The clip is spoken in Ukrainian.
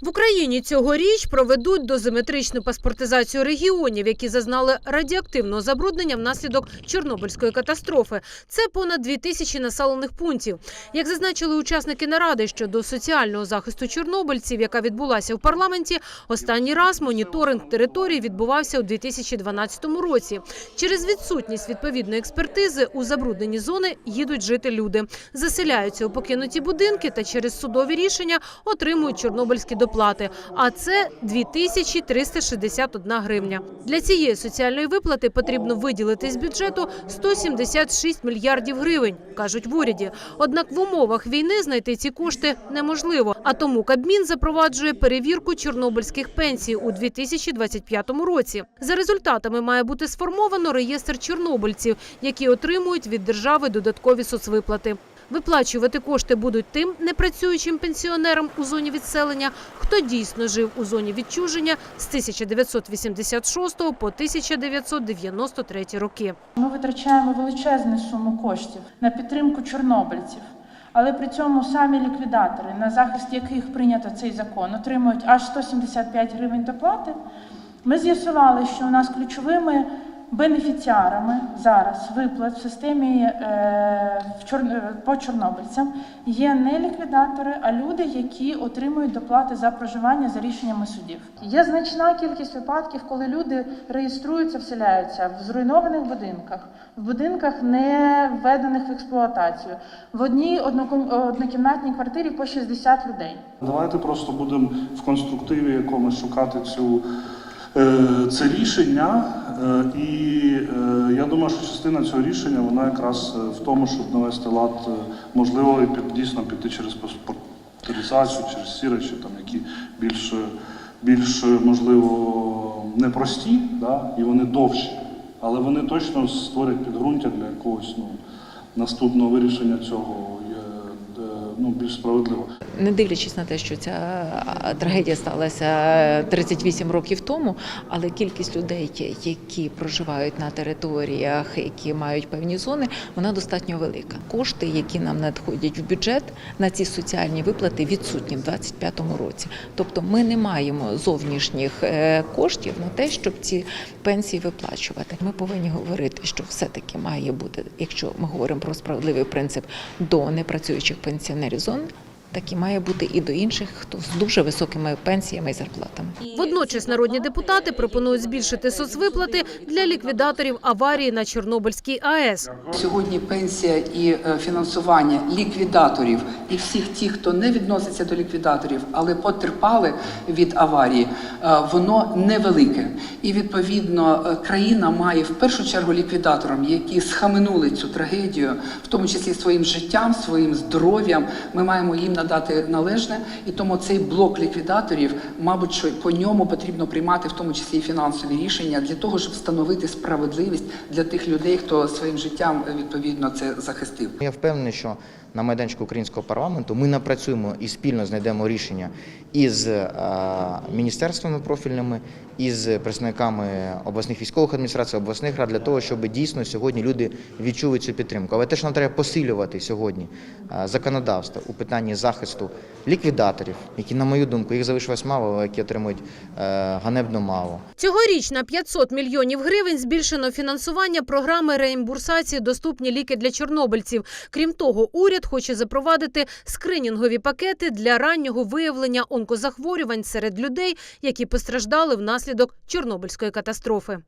В Україні цьогоріч проведуть дозиметричну паспортизацію регіонів, які зазнали радіоактивного забруднення внаслідок Чорнобильської катастрофи. Це понад дві тисячі населених пунктів. Як зазначили учасники наради щодо соціального захисту чорнобильців, яка відбулася в парламенті, останній раз моніторинг території відбувався у 2012 році. Через відсутність відповідної експертизи у забруднені зони їдуть жити люди, заселяються у покинуті будинки та через судові рішення отримують чорнобильські доплати. А це 2361 гривня. Для цієї соціальної виплати потрібно виділити з бюджету 176 мільярдів гривень, кажуть в уряді. Однак в умовах війни знайти ці кошти неможливо. А тому Кабмін запроваджує перевірку чорнобильських пенсій у 2025 році. За результатами має бути сформовано реєстр чорнобильців, які отримують від держави додаткові соцвиплати. Виплачувати кошти будуть тим непрацюючим пенсіонерам у зоні відселення, хто дійсно жив у зоні відчуження з 1986 по 1993 роки. Ми витрачаємо величезну суму коштів на підтримку чорнобильців, але при цьому самі ліквідатори, на захист яких прийнято цей закон, отримують аж 175 гривень доплати. Ми з'ясували, що у нас ключовими бенефіціарами зараз виплат в системі е, по чорнобильцям є не ліквідатори, а люди, які отримують доплати за проживання за рішеннями судів. Є значна кількість випадків, коли люди реєструються, вселяються в зруйнованих будинках, в будинках не введених в експлуатацію, в одній однокімнатній квартирі по 60 людей. Давайте просто будемо в конструктиві якомусь шукати цю, е, це рішення. Е, і е, я думаю, що частина цього рішення вона якраз е, в тому, щоб навести лад, можливо, і під, дійсно піти через паспортизацію, через сіричі, там, які більш, більш можливо, непрості, да, і вони довші. Але вони точно створять підґрунтя для якогось ну, наступного вирішення цього ну, більш справедливо. не дивлячись на те, що ця трагедія сталася 38 років тому, але кількість людей, які проживають на територіях, які мають певні зони, вона достатньо велика. Кошти, які нам надходять в бюджет на ці соціальні виплати, відсутні в 2025 році. Тобто, ми не маємо зовнішніх е, коштів на те, щоб ці пенсії виплачувати. Ми повинні говорити, що все-таки має бути, якщо ми говоримо про справедливий принцип до непрацюючих пенсіонерів зон. Так і має бути і до інших, хто з дуже високими пенсіями і зарплатами. Водночас народні депутати пропонують збільшити соцвиплати для ліквідаторів аварії на Чорнобильській АЕС. Сьогодні пенсія і е, фінансування ліквідаторів і всіх тих, хто не відноситься до ліквідаторів, але потерпали від аварії, е, воно невелике. І відповідно е, країна має в першу чергу ліквідаторам, які схаменули цю трагедію, в тому числі своїм життям, своїм здоров'ям. Ми маємо їм надати належне, і тому цей блок ліквідаторів, мабуть, що по ньому потрібно приймати в тому числі і фінансові рішення для того, щоб встановити справедливість для тих людей, хто своїм життям відповідно це захистив. Я впевнений, що на майданчику українського парламенту ми напрацюємо і спільно знайдемо рішення із е, міністерствами профільними, із представниками обласних військових адміністрацій, обласних рад для того, щоб дійсно сьогодні люди відчули цю підтримку. Але теж нам треба посилювати сьогодні е, законодавство у питанні захисту ліквідаторів, які, на мою думку, їх залишилось мало, але які отримують е, ганебно мало. Цьогоріч на 500 мільйонів гривень збільшено фінансування програми реімбурсації «Доступні ліки для чорнобильців». Крім того, уряд хоче запровадити скринінгові пакети для раннього виявлення онкозахворювань серед людей, які постраждали внаслідок Чорнобильської катастрофи.